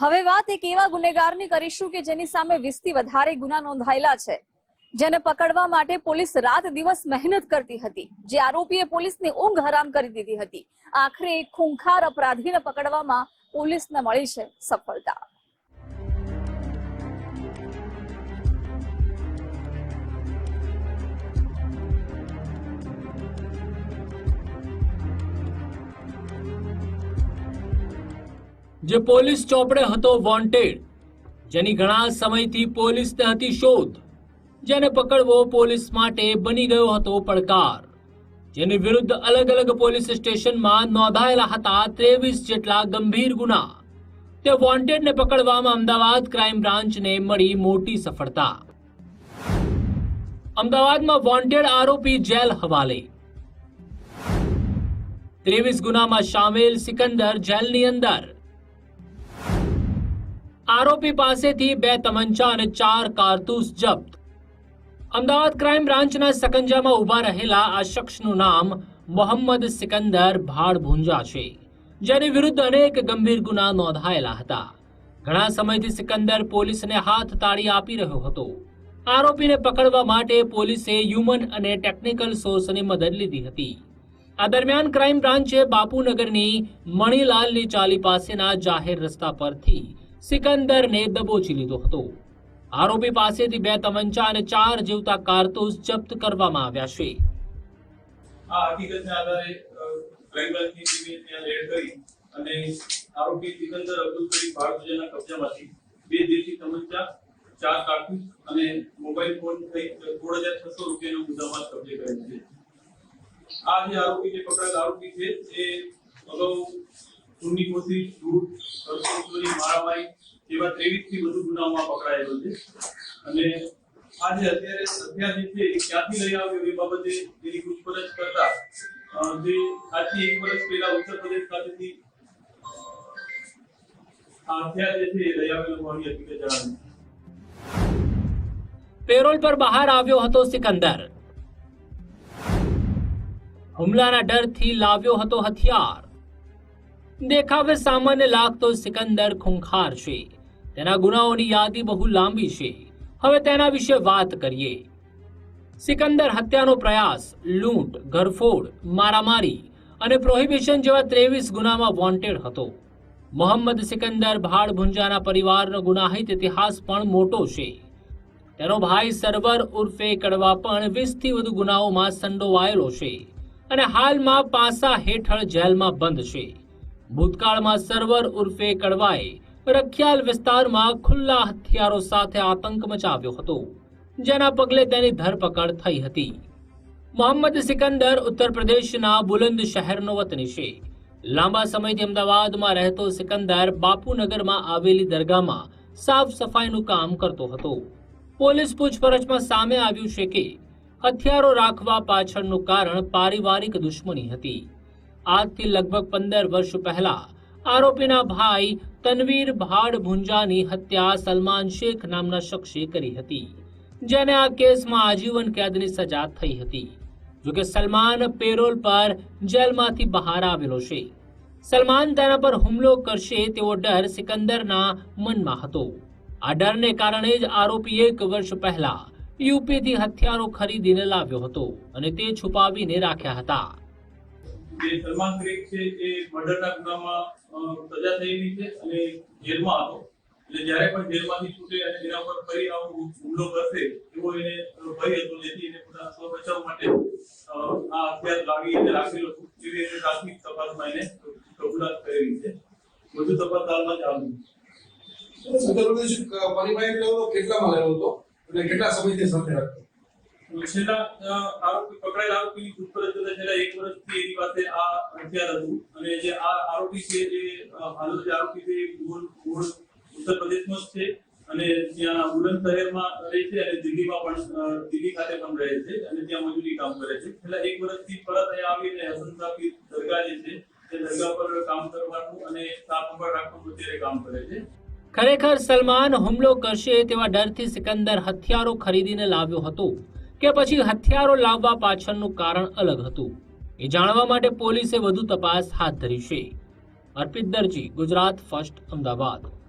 હવે વાત એક એવા ગુનેગારની કરીશું કે જેની સામે વીસથી વધારે ગુના નોંધાયેલા છે. જેને પકડવા માટે પોલીસ રાત દિવસ મહેનત કરતી હતી. જે આરોપીએ પોલીસની ઊંઘ હરામ કરી દીધી હતી. આખરે ખૂંખાર અપરાધીને પકડવામાં પોલીસને મળી છે સફળતા. જે પોલીસ ચોપડે હતો વોન્ટેડ જેની ઘણા સમયથી પોલીસને હતી શોધ. જેને પકડવો પોલીસ માટે બની ગયો હતો પડકાર. જેની વિરુદ્ધ અલગ અલગ પોલીસ સ્ટેશનમાં નોંધાયેલા હતા ત્રેવીસ જેટલા ગંભીર ગુના. તે વોન્ટેડને પકડવામાં અમદાવાદ ક્રાઇમ બ્રાન્ચને મળી મોટી સફળતા. અમદાવાદમાં વોન્ટેડ આરોપી જેલ હવાલે. ત્રેવીસ ગુનામાં સામેલ સિકંદર જેલની અંદર. આરોપી પાસેથી બે તમંચા અને ચાર કારતૂસ જપ્ત. અમદાવાદ ક્રાઇમ બ્રાન્ચના સકંજામાં ઊભા રહેલા આ શખ્સનું નામ મોહમ્મદ સિકંદર ભાડ ભુંજા છે, જેની વિરુદ્ધ અનેક ગંભીર ગુના નોંધાયેલા હતા. ઘણા સમયથી સિકંદર પોલીસને હાથ તાળી આપી રહ્યો હતો. આરોપીને પકડવા માટે પોલીસે હ્યુમન અને ટેકનિકલ સોર્સની મદદ લીધી હતી. આ દરમિયાન ક્રાઇમ બ્રાન્ચે બાપુનગરની મણીલાલની ચાલી પાસેના જાહેર રસ્તા પરથી સિકંદરને દબોચી લીધો હતો. આરોપી પાસેથી બે તમંચા અને ચાર જીવતા કારતૂસ જપ્ત કરવામાં આવ્યા છે. અગાઉ ખૂનની કોશિશ લૂંટ કરતો ચોરી મારામારી જેવા ત્રેવીસથી વધુ ગુનાઓમાં પકડાયેલો છે. અને આ જે અત્યારે હથિયાર જે છે એ ક્યાંથી લઈ આવ્યો એ બાબતે એની પૂછપરછ કરતા અ, જે આજથી એક વર્ષ પહેલા ઉત્તર પ્રદેશ ખાતેથી આ હથિયાર જે છે એ લઈ આવેલો હોવાની હકીકત જણાવી પેરોલ પર બહાર આવ્યો હતો સિકંદર. હુમલાના ડરથી લાવ્યો હતો હથિયાર. દેખાવે સામાન્ય લાગતો સિકંદર ખૂંખાર છે. તેના ગુનાઓની યાદી બહુ લાંબી છે. હવે તેના વિશે વાત કરીએ. સિકંદર હત્યાનો પ્રયાસ, લૂંટ, ઘરફોડ, મારામારી અને પ્રોહિબિશન જેવા ત્રેવીસ ગુનામાં વોન્ટેડ હતો. મોહમ્મદ સિકંદર ભાડ ભુંજાના પરિવારનો ગુનાહિત ઇતિહાસ પણ મોટો છે. તેનો ભાઈ સરવર ઉર્ફે કડવા પણ વીસથી વધુ ગુનાઓમાં સંડોવાયેલો છે અને હાલમાં પાસા હેઠળ જેલમાં બંધ છે. ભૂતકાળમાં સર્વર ઉર્ફે કડવાએ રખિયાલ વિસ્તારમાં ખુલ્લા હથિયારો સાથે આતંક મચાવ્યો હતો, જેના પગલે તેની ધરપકડ થઈ હતી. મોહમ્મદ સિકંદર ઉત્તર પ્રદેશના બુલંદ શહેરનો વતની છે. લાંબા સમયથી અમદાવાદમાં રહેતો સિકંદર બાપુનગરમાં આવેલી દરગાહમાં સાફ સફાઈનું કામ કરતો હતો. પોલીસ પૂછપરછમાં સામે આવ્યું છે કે, હથિયારો રાખવા પાછળનું કારણ પારિવારિક દુશ્મની હતી. આજથી લગભગ પંદર વર્ષ પહેલા આરોપીના ભાઈ તનવીર ભાડ ભુંજાની હત્યા સલમાન શેખ નામના શખ્સે કરી હતી, જેને આ કેસમાં આજીવન કેદની સજા થઈ હતી. જોકે સલમાન પેરોલ પર જેલમાંથી બહાર આવેલો છે. સલમાન તેના પર હુમલો કરશે તેવો ડર સિકંદરના મનમાં હતો. આ ડરને કારણે જ આરોપી એક વર્ષ પહેલા યુપીથી હથિયારો ખરીદીને લાવ્યો હતો અને તે છુપાવીને રાખ્યા હતા. જે સલમાન શેખ છે એ મર્ડરના ગુનામાં સજા થયેલી છે અને જેલમાં હતો. એટલે જ્યારે પણ જેલમાંથી છૂટે અને એના ઉપર ફરી આવો હુમલો કરશે એવો એને ભય હતો જેથી એને પોતાના સ્વ બચાવ માટે આ હથિયાર લાવી એને રાખેલો હતો. એવી એને પ્રાથમિક તપાસમાં એને કબૂલાત કરેલી છે. વધુ તપાસ હાલમાં ચાલુ પ્રદેશ પરિવાહિક કેટલામાં લેવો હતો અને કેટલા સમયથી સાથે રાખતો છેલ્લા આરોપી પકડાયેલા આરોપી કરતા છેલ્લા એક વર્ષથી એની પાસે આ હથિયાર હતું અને જે આ આરોપી છે જે હાલો જે આરોપી છે મૂળ મૂળ ઉત્તર પ્રદેશનો જ છે અને ત્યાં બુલંદ શહેરમાં રહે છે અને દિલ્હીમાં પણ દિલ્હી ખાતે પણ રહે છે અને ત્યાં મજૂરી કામ કરે છે. છેલ્લા એક વર્ષથી પરત અહીંયા આવીને હસન સાહેબ દરગાહ જે છે, તે દરગાહ પર કામ કરવાનું અને સાફ સંભાળ રાખવાનું અત્યારે કામ કરે છે. ખરેખર સલમાન હુમલો કરશે તેવા ડરથી સિકંદર હથિયારો ખરીદીને લાવ્યો હતો. કે પછી હથિયારો લાવવા પાછળનું કારણ અલગ હતું. એ જાણવા માટે પોલીસે વધુ તપાસ હાથ ધરી છે. અર્પિત દરજી, ગુજરાત ફર્સ્ટ અમદાવાદ.